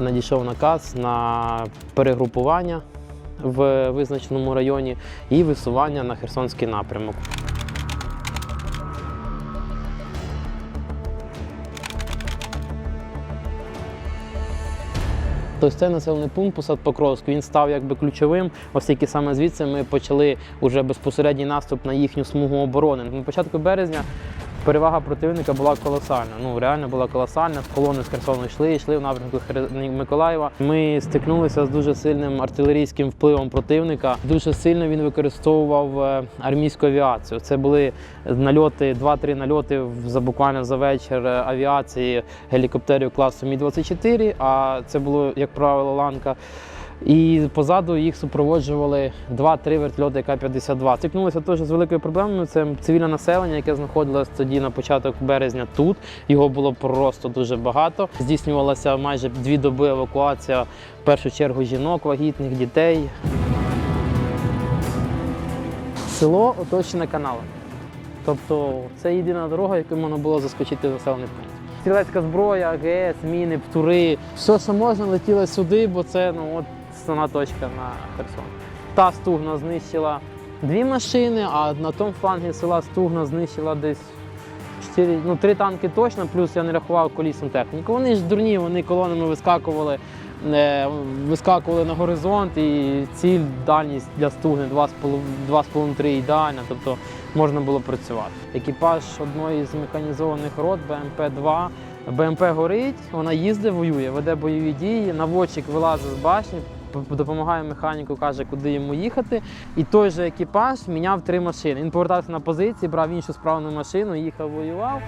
надійшов наказ на перегрупування в визначеному районі і висування на Херсонський напрямок. Тобто цей населений пункт Посад Покровськ він став якби ключовим, оскільки саме звідси ми почали уже безпосередній наступ на їхню смугу оборони. На початку березня перевага противника була колосальна. Ну реально була колосальна. Колони з Херсону йшли, йшли в напрямку Миколаєва. Ми стикнулися з дуже сильним артилерійським впливом противника. Дуже сильно він використовував е, армійську авіацію. Це були нальоти, 2-3 нальоти за буквально за вечір е, авіації гелікоптерів класу Мі-24, а це було, як правило, ланка. І позаду їх супроводжували 2-3 вертольоти К-52. Стикнулися теж з великою проблемою. Це цивільне населення, яке знаходилось тоді на початок березня тут. Його було просто дуже багато. Здійснювалася майже дві доби евакуація, в першу чергу жінок, вагітних, дітей. Село оточене каналом. Тобто це єдина дорога, якою можна було заскочити в населений пункт. Стрілецька зброя, АГС, міни, птури. Все, що можна, летіло сюди, бо це ну, от основна точка на Херсон. Та Стугна знищила дві машини, а на тому флангі села Стугна знищила десь чотири, ну, три танки точно, плюс я не рахував колісну техніку. Вони ж дурні, вони колонами вискакували, е, вискакували на горизонт, і ціль, дальність для Стугни 2,5-3 ідеальна, тобто можна було працювати. Екіпаж одної з механізованих рот БМП-2 БМП горить, вона їздить, воює, веде бойові дії, наводчик вилазить з башні, допомагає механіку, каже, куди йому їхати. І той же екіпаж міняв три машини. Він повертався на позиції, брав іншу справну машину, їхав, воював.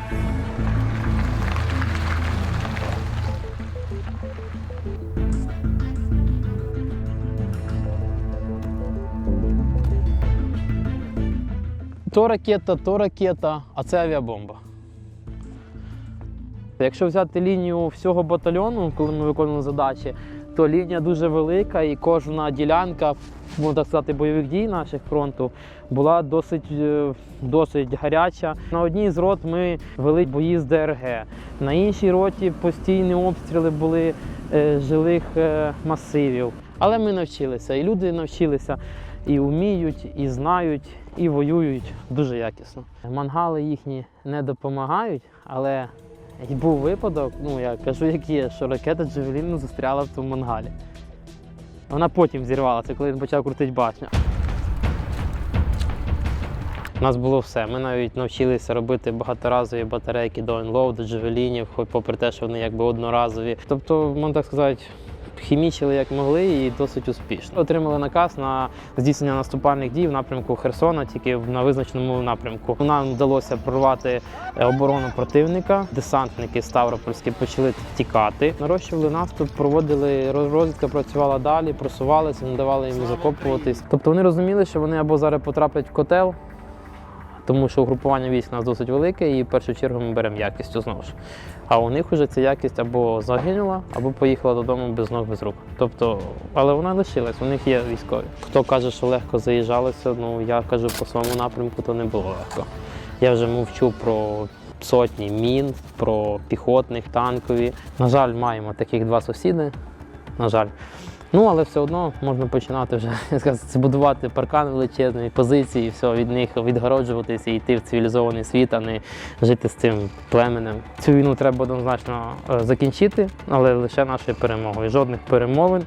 То ракета, то ракета, а це авіабомба. Якщо взяти лінію всього батальйону, коли ми виконували задачі, то лінія дуже велика і кожна ділянка, можна так сказати, бойових дій наших фронту була досить, е, досить гаряча. На одній з рот ми вели бої з ДРГ. На іншій роті постійні обстріли були е, жилих е, масивів. Але ми навчилися, і люди навчилися, і вміють, і знають, і воюють дуже якісно. Мангали їхні не допомагають, але і був випадок, ну я кажу, як є, що ракета Джевеліну застряла в тому мангалі. Вона потім зірвалася, коли він почав крутити башню. У нас було все. Ми навіть навчилися робити багаторазові батарейки до енлоу, до джевелінів, хоч попри те, що вони якби одноразові. Тобто, можна так сказати, хімічили як могли і досить успішно. Отримали наказ на здійснення наступальних дій в напрямку Херсона, тільки на визначеному напрямку. Нам вдалося прорвати е, оборону противника. Десантники Ставропольські почали тікати. Нарощували наступ, проводили роз- розвідка, працювала далі, просувалися, не давали йому закопуватись. Тобто вони розуміли, що вони або зараз потраплять в котел. Тому що угрупування військ у нас досить велике, і в першу чергу ми беремо якістю знову ж. А у них вже ця якість або загинула, або поїхала додому без ног, без рук. Тобто, але вона лишилась, у них є військові. Хто каже, що легко заїжджалося, ну я кажу по своєму напрямку, то не було легко. Я вже мовчу про сотні мін, про піхотних, танкові. На жаль, маємо таких два сусіди. На жаль. Ну, але все одно можна починати вже сказати, збудувати паркан величезний, позиції, все, від них відгороджуватися і йти в цивілізований світ, а не жити з цим племенем. Цю війну треба однозначно е, закінчити, але лише нашою перемогою. Жодних перемовин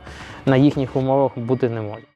на їхніх умовах бути не може.